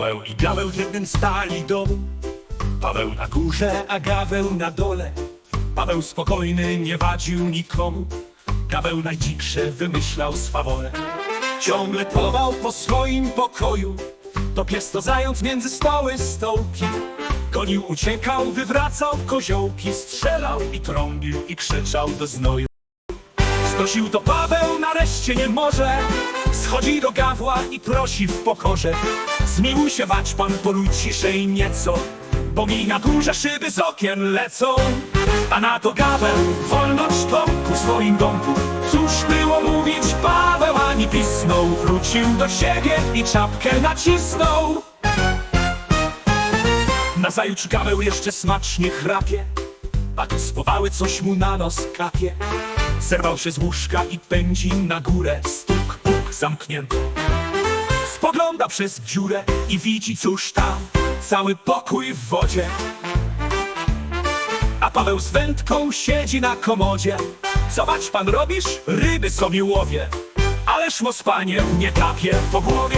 Paweł i Gaweł w jednym stali domu. Paweł na górze, a Gaweł na dole. Paweł spokojny, nie wadził nikomu. Gaweł najdziksze wymyślał swawole. Ciągle polował po swoim pokoju. To pies to zając między stoły stołki. Gonił, uciekał, wywracał koziołki, strzelał i trąbił i krzyczał do znoju. Stosił to Paweł, nareszcie nie może. Schodzi do gawła i prosi w pokorze. Zmiłuj się, wać pan, poluj ciszej nieco, bo mi na górze szyby z okien lecą. A na to Gaweł, wolność w swoim domku. Cóż było mówić, Paweł ani pisnął. Wrócił do siebie i czapkę nacisnął. Nazajutrz Gaweł jeszcze smacznie chrapie, a tu spowały coś mu na nos kapie. Zerwał się z łóżka i pędzi na górę. Stuk, puk, zamknięto Spogląda przez dziurę i widzi cóż tam. Cały pokój w wodzie. A Paweł z wędką siedzi na komodzie. Zobacz pan robisz? Ryby sobie łowię Ależ mo panie nie kapie po głowie.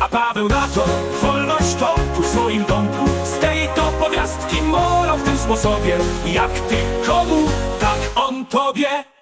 A Paweł na to wolność to w swoim domku. Z tej to powiastki molą w tym sposobie. Jak ty komu, tak on tobie